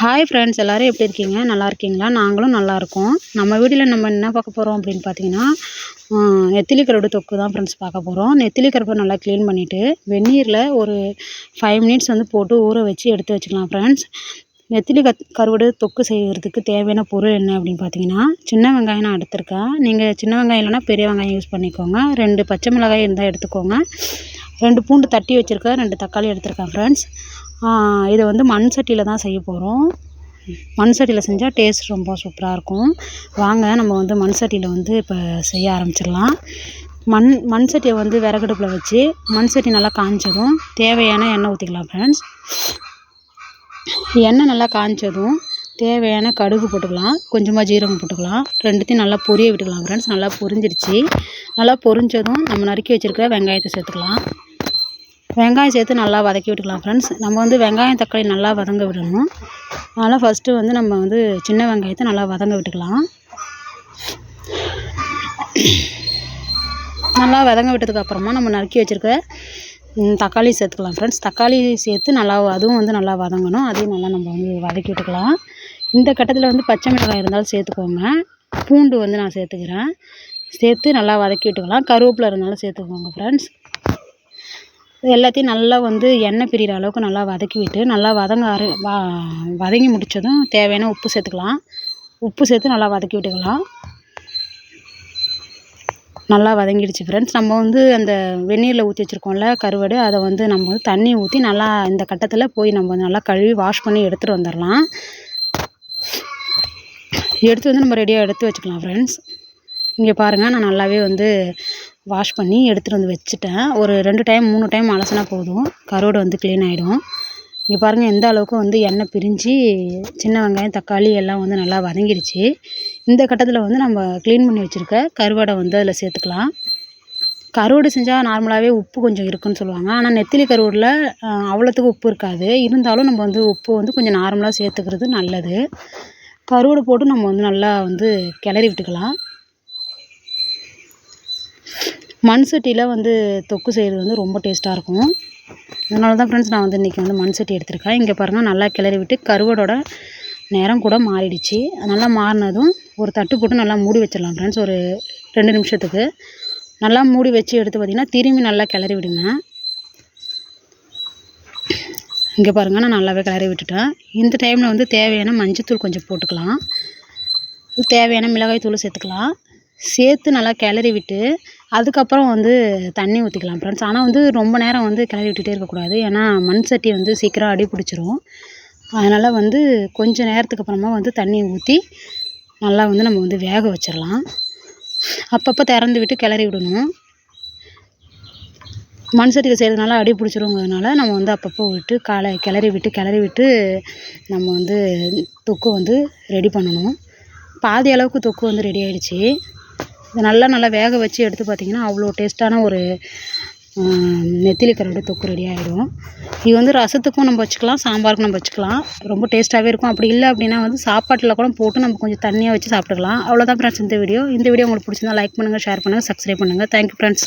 Hi friends எல்லோரும் எப்படி இருக்கீங்க? நல்லா இருக்கீங்களா? நாங்களும் நல்லா இருக்கோம். நம்ம வீட்டில் நம்ம என்ன பார்க்க போகிறோம் அப்படின்னு பார்த்தீங்கன்னா நெத்திலி கருவாடு தொக்கு தான் ஃப்ரெண்ட்ஸ் பார்க்க போகிறோம் நெத்திலி கருப்பை நல்லா க்ளீன் பண்ணிவிட்டு வெந்நீரில் ஒரு ஃபைவ் மினிட்ஸ் வந்து போட்டு ஊற வச்சு எடுத்து வச்சுக்கலாம் ஃப்ரெண்ட்ஸ் நெத்திலி கத் கருவாடு தொக்கு செய்கிறதுக்கு தேவையான பொருள் என்ன அப்படின்னு பார்த்தீங்கன்னா சின்ன வெங்காயம் நான் எடுத்திருக்கேன். நீங்கள் சின்ன வெங்காயம் இல்லைனா பெரிய வெங்காயம் யூஸ் பண்ணிக்கோங்க. ரெண்டு பச்சை மிளகாய் இருந்தால் எடுத்துக்கோங்க. ரெண்டு பூண்டு தட்டி வச்சுருக்கேன். ரெண்டு தக்காளி எடுத்திருக்கேன் ஃப்ரெண்ட்ஸ் இதை வந்து மண் சட்டியில் தான் செய்ய போகிறோம் மண் சட்டியில் செஞ்சால் டேஸ்ட் ரொம்ப சூப்பராக இருக்கும். வாங்க நம்ம வந்து மண் சட்டியில் வந்து இப்போ செய்ய ஆரம்பிச்சிடலாம். மண் மண் சட்டியை வந்து விறகடுப்பில் வச்சு மண் சட்டி நல்லா காய்ஞ்சதும் தேவையான எண்ணெய் ஊற்றிக்கலாம் ஃப்ரெண்ட்ஸ் எண்ணெய் நல்லா காய்ஞ்சதும் தேவையான கடுகு போட்டுக்கலாம். கொஞ்சமாக ஜீரகம் போட்டுக்கலாம். ரெண்டுத்தையும் நல்லா பொரிய விட்டுக்கலாம் ஃப்ரெண்ட்ஸ் நல்லா பொரிஞ்சிடுச்சு நல்லா பொரிஞ்சதும் நம்ம நறுக்கி வச்சுருக்க வெங்காயத்தை சேர்த்துக்கலாம். வெங்காயம் சேர்த்து நல்லா வதக்கி விட்டுக்கலாம் ஃப்ரெண்ட்ஸ் நம்ம வந்து வெங்காயம் தக்காளி நல்லா வதங்க விடணும். அதனால் ஃபஸ்ட்டு வந்து நம்ம வந்து சின்ன வெங்காயத்தை நல்லா வதங்க விட்டுக்கலாம். நல்லா வதங்க விட்டதுக்கப்புறமா நம்ம நறுக்கி வச்சுருக்க தக்காளி சேர்த்துக்கலாம் ஃப்ரெண்ட்ஸ் தக்காளி சேர்த்து நல்லா அதுவும் வந்து நல்லா வதங்கணும். அதையும் நல்லா நம்ம வந்து வதக்கி விட்டுக்கலாம். இந்த கட்டத்தில் வந்து பச்சை மிளகாய் இருந்தாலும் சேர்த்துக்கோங்க. பூண்டு வந்து நான் சேர்த்துக்கிறேன். சேர்த்து நல்லா வதக்கி விட்டுக்கலாம். கருவேப்பிலை இருந்தாலும் சேர்த்துக்கோங்க ஃப்ரெண்ட்ஸ் எல்லாத்தையும் நல்லா வந்து எண்ணெய் பிரிகிற அளவுக்கு நல்லா வதக்கி விட்டு நல்லா வதங்க ஆர வ வதங்கி முடித்ததும் தேவையான உப்பு சேர்த்துக்கலாம். உப்பு சேர்த்து நல்லா வதக்கி விட்டுக்கலாம். நல்லா வதங்கிடுச்சு ஃப்ரெண்ட்ஸ் நம்ம வந்து அந்த வெந்நீரில் ஊற்றி வச்சுருக்கோம்ல கருவாடு அதை வந்து நம்ம வந்து தண்ணி ஊற்றி நல்லா இந்த கட்டத்தில் போய் நம்ம நல்லா கழுவி வாஷ் பண்ணி எடுத்துகிட்டு வந்துடலாம் எடுத்து வந்து நம்ம ரெடியாக எடுத்து வச்சுக்கலாம் ஃப்ரெண்ட்ஸ் இங்கே பாருங்கள் நான் நல்லாவே வந்து வாஷ் பண்ணி எடுத்துகிட்டு வந்து வச்சுட்டேன். ஒரு ரெண்டு டைம் மூணு டைம் அலசினா போதும். கருவாடு வந்து க்ளீன் ஆகிடும் இங்கே பாருங்கள் எந்த அளவுக்கு வந்து எண்ணெய் பிரிஞ்சு சின்ன வெங்காயம் தக்காளி எல்லாம் வந்து நல்லா வதங்கிடுச்சு. இந்த கட்டத்தில் வந்து நம்ம க்ளீன் பண்ணி வச்சுருக்க கருவாடை வந்து அதில் சேர்த்துக்கலாம். கருவாடு செஞ்சால் நார்மலாகவே உப்பு கொஞ்சம் இருக்குன்னு சொல்லுவாங்க. ஆனால் நெத்திலி கருவாடில் அவ்வளோத்துக்கு உப்பு இருக்காது. இருந்தாலும் நம்ம வந்து உப்பு வந்து கொஞ்சம் நார்மலாக சேர்த்துக்கிறது நல்லது. கருவாடு போட்டு நம்ம வந்து நல்லா வந்து கிளறி விட்டுக்கலாம். மண் சட்டியில் வந்து தொக்கு செய்கிறது வந்து ரொம்ப டேஸ்ட்டாக இருக்கும். அதனால தான் ஃப்ரெண்ட்ஸ் நான் வந்து இன்றைக்கி வந்து மண் சட்டி எடுத்திருக்கேன். இங்கே பாருங்கள் நல்லா கிளறி விட்டு கருவாடோட நேரம் கூட மாறிடுச்சு. நல்லா மாறினதும் ஒரு தட்டு போட்டு நல்லா மூடி வச்சிடலாம் ஃப்ரெண்ட்ஸ் ஒரு ரெண்டு நிமிஷத்துக்கு. நல்லா மூடி வச்சு எடுத்து பார்த்திங்கன்னா திரும்பி நல்லா கிளறி விடுங்க. இங்கே பாருங்கள் நான் நல்லாவே கிளறி விட்டுட்டேன். இந்த டைமில் வந்து தேவையான மஞ்சத்தூள் கொஞ்சம் போட்டுக்கலாம். தேவையான மிளகாய் தூள் சேர்த்துக்கலாம். சேர்த்து நல்லா கிளறி விட்டு அதுக்கப்புறம் வந்து தண்ணி ஊற்றிக்கலாம் ஃப்ரெண்ட்ஸ் ஆனால் வந்து ரொம்ப நேரம் வந்து கிளறி விட்டுட்டே இருக்கக்கூடாது ஏன்னா மண் சட்டி வந்து சீக்கிரம் அடி பிடிச்சிரும். அதனால் வந்து கொஞ்சம் நேரத்துக்கு அப்புறமா வந்து தண்ணி ஊற்றி நல்லா வந்து நம்ம வந்து வேக வச்சிடலாம் அப்பப்போ திறந்து விட்டு கிளறி விடணும். மண் சட்டியில் செய்கிறதுனால அடி பிடிச்சிருங்கிறதுனால நம்ம வந்து அப்பப்போ விட்டு காலை கிளறி விட்டு கிளறி விட்டு நம்ம வந்து தொக்கு வந்து ரெடி பண்ணணும். பாதி அளவுக்கு தொக்கு வந்து ரெடி ஆகிடுச்சி இதை நல்லா நல்லா வேக வச்சு எடுத்து பார்த்திங்கன்னா அவ்வளோ டேஸ்ட்டான ஒரு நெத்திலி கருவாடு தொக்கு ரெடி ஆகிடும் இது வந்து ரசத்துக்கும் நம்ம வச்சுக்கலாம் சாம்பாருக்கும் நம்ம வச்சுக்கலாம். ரொம்ப டேஸ்ட்டாகவே இருக்கும். அப்படி இல்லை அப்படின்னா வந்து சாப்பாட்டில் கூட போட்டு நம்ம கொஞ்சம் தண்ணியாக வச்சு சாப்பிட்டுக்கலாம். அவ்வளோதான் ஃப்ரெண்ட்ஸ் இந்த வீடியோ இந்த வீடியோ உங்களுக்கு பிடிச்சிருந்தா லைக் பண்ணுங்கள் ஷேர் பண்ணுங்கள் சப்ஸ்கிரைப் பண்ணுங்கள் தேங்க்யூ ஃப்ரெண்ட்ஸ்